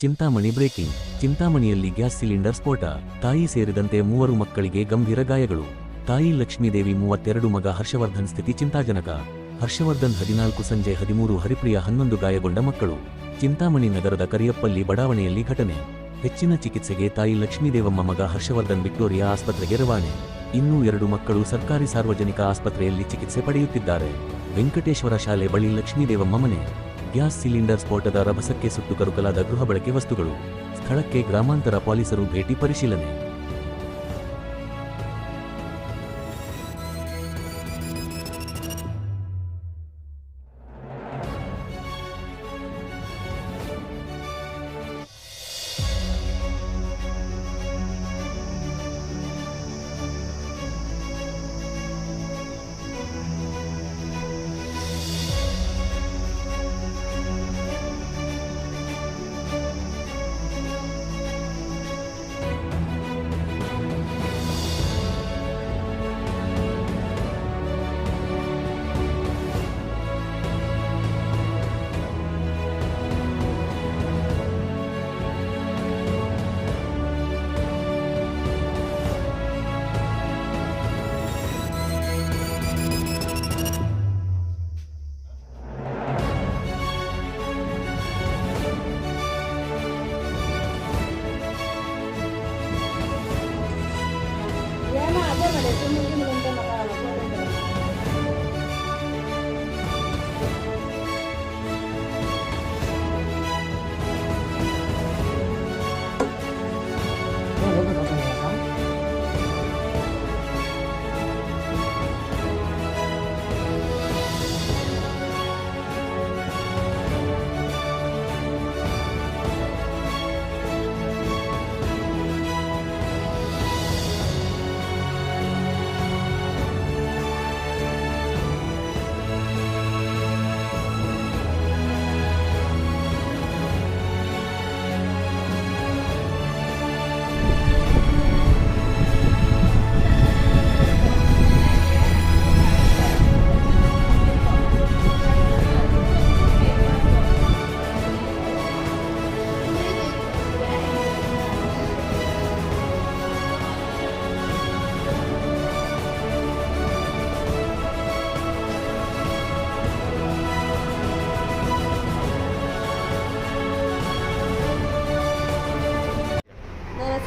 Chintamani breaking, ಚಿಂತಾಮಣಿಯಲ್ಲಿ gas cylinder ಸ್ಫೋಟ, ತಾಯಿ ಸೇರಿದಂತೆ ಮೂವರು ಮಕ್ಕಳಿಗೆ ಗಂಭೀರ ಗಾಯಗಳು. ತಾಯಿ ಲಕ್ಷ್ಮೀದೇವಿ ಮೂವತ್ತೆರಡು, ಮಗ ಹರ್ಷವರ್ಧನ್ ಸ್ಥಿತಿ ಚಿಂತಾಜನಕ. ಹರ್ಷವರ್ಧನ್ ಹದಿನಾಲ್ಕು, ಸಂಜೆ ಹದಿಮೂರು, ಹರಿಪ್ರಿಯ ಹನ್ನೊಂದು ಗಾಯಗೊಂಡ ಮಕ್ಕಳು. ಚಿಂತಾಮಣಿ ನಗರದ ಕರಿಯಪ್ಪಲ್ಲಿ ಬಡಾವಣೆಯಲ್ಲಿ ಘಟನೆ. ಹೆಚ್ಚಿನ ಚಿಕಿತ್ಸೆಗೆ ತಾಯಿ ಲಕ್ಷ್ಮೀದೇವಮ್ಮ ಮಗ ಹರ್ಷವರ್ಧನ್ ವಿಕ್ಟೋರಿಯಾ ಆಸ್ಪತ್ರೆಗೆ ರವಾನೆ. ಇನ್ನೂ ಎರಡು ಮಕ್ಕಳು ಸರ್ಕಾರಿ ಸಾರ್ವಜನಿಕ ಆಸ್ಪತ್ರೆಯಲ್ಲಿ ಚಿಕಿತ್ಸೆ ಪಡೆಯುತ್ತಿದ್ದಾರೆ. ವೆಂಕಟೇಶ್ವರ ಶಾಲೆ ಬಳಿ ಲಕ್ಷ್ಮೀದೇವಮ್ಮ ಮನೆ. ಗ್ಯಾಸ್ ಸಿಲಿಂಡರ್ ಸ್ಫೋಟದ ರಭಸಕ್ಕೆ ಸುಟ್ಟು ಕರುಕಲಾದ ಗೃಹ ಬಳಕೆ ವಸ್ತುಗಳು. ಸ್ಥಳಕ್ಕೆ ಗ್ರಾಮಾಂತರ ಪೊಲೀಸರು ಭೇಟಿ ಪರಿಶೀಲನೆ.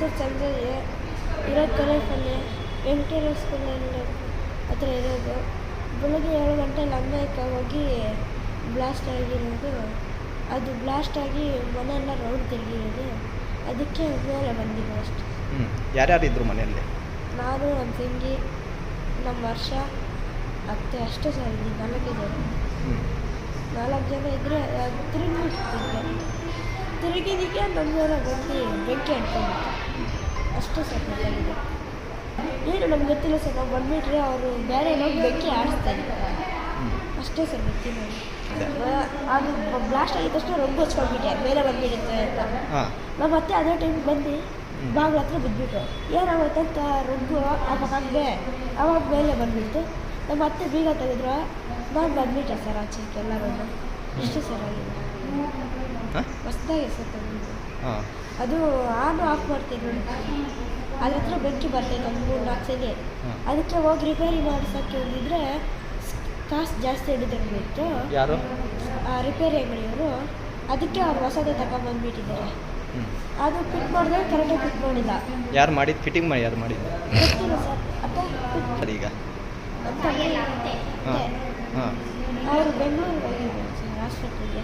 ಹೆಸರು ಚಂದ್ರಯ್ಯ ಇರೋದು ಕಲೇಫಲ್ಲಿ ವೆಂಕಟೇಶ್ವರ ಸ್ಕೂಲಲ್ಲಿ ಹತ್ರ ಇರೋದು. ಬೆಳಗ್ಗೆ ಏಳು ಗಂಟೆ ಲಂಬಾಯಕ್ಕೆ ಹೋಗಿ ಬ್ಲಾಸ್ಟ್ ಆಗಿರೋದು. ಅದು ಬ್ಲಾಸ್ಟ್ ಆಗಿ ಮನೆಯೆಲ್ಲ ರೌಂಡ್ ತಿರುಗಿರೋದು. ಅದಕ್ಕೆ ಮೇಲೆ ಬಂದಿದ್ದು ಅಷ್ಟೆ. ಹ್ಞೂ ಯಾರ್ಯಾರು ಇದ್ರು ಮನೆಯಲ್ಲಿ? ನಾನು ನಮ್ಮ ತಂಗಿ ನಮ್ಮ ವರ್ಷ ಅತ್ತೆ ಅಷ್ಟೇ ಸರ್ ಇದ್ದೀವಿ ನಾಲ್ಕು ಜನ. ನಾಲ್ಕು ಜನ ಇದ್ದರೆ ತಿರುಗಿಬಿಟ್ಟಿದ್ದೆ ತಿರುಗಿದಕ್ಕೆ ನಮ್ಮ ಜನ ಬಂದು ಬೆಂಕಿ ಅಂಟ್ಕೊಂಡ್ಬಿಟ್ಟು ಅಷ್ಟು ಸರ್ ಏನು ನಮ್ಗೆ ಗೊತ್ತಿಲ್ಲ ಸರ್ ನಾವು ಬಂದ್ಬಿಟ್ರೆ ಅವರು ಬೇರೆ ಏನೋ ಬೆಂಕಿ ಆಡಿಸ್ತಾರೆ. ಅಷ್ಟೇ ಸರ್ ಗೊತ್ತಿಲ್ಲ ಅದೇ. ಬ್ಲಾಸ್ಟ್ ಆಗಿದ ತಕ್ಷಣ ರೊಬ್ಬ ಹಚ್ಕೊಂಡ್ಬಿಟ್ಟೆ ಮೇಲೆ ಬಂದ್ಬಿಡುತ್ತೆ ಅಂತ. ನಾವು ಮತ್ತೆ ಅದೇ ಟೈಮ್ ಬಂದು ಬಾಗಿಲ ಹತ್ರ ಬಿದ್ದುಬಿಟ್ಟು ಏನಾಗುತ್ತೆ ಅಂತ ರೊಬ್ಬು ಹಾಕಿ ಅವಾಗ ಮೇಲೆ ಬಂದ್ಬಿಟ್ಟು ನಮ್ಮ ಅತ್ತೆ ಬೀಗ ತೆಗೆದ್ರು ನಾನು ಬಂದ್ಬಿಟ್ಟೆ ಸರ್ ಆಚೆಗೆ ಎಲ್ಲರೂ ಇಷ್ಟು ಸರ್ ಆಗಿದೆ ಹೊಸ್ದಾಗಿ ಹಾಂ. ಅದು ಆನ್ ಆಫ್ ಮಾಡ್ತಿದ್ರು ಅದ್ರ ಹತ್ರ ಬೆಂಕಿ ಬರ್ತೈತೆ ಒಂದು ಮೂರು ನಾಲ್ಕು ಸಲ ಅದಕ್ಕೆ ಹೋಗಿ ರಿಪೇರಿ ಮಾಡ್ಸೋಕ್ಕೆ ಹೋಗಿದ್ರೆ ಕಾಸು ಜಾಸ್ತಿ ಹಿಡಿದಿರ್ಬೇಕು ಯಾರು? ರಿಪೇರಿ ಅಂಗಡಿಯವರು. ಅದಕ್ಕೆ ಅವ್ರು ಹೊಸದೇ ತಗೊಂಡ್ಬಂದ್ಬಿಟ್ಟಿದ್ದಾರೆ ಅದು ಫಿಟ್ ಮಾಡಿದ್ರೆ ಕರೆಕ್ಟಾಗಿ ಫಿಟ್ ಮಾಡಿಲ್ಲ. ಯಾರು ಮಾಡಿದ್ದು? ಫಿಟ್ಟಿಂಗ್ ಮಾಡಿ ಯಾರು ಮಾಡಿದ್ದು? ಈಗ. ಅವರು ಬೆಂಗಳೂರಿಗೆ ಹೋಗಿದ್ದಾರೆ ಸರ್ ಹಾಸ್ಪಿಟ್ಲಿಗೆ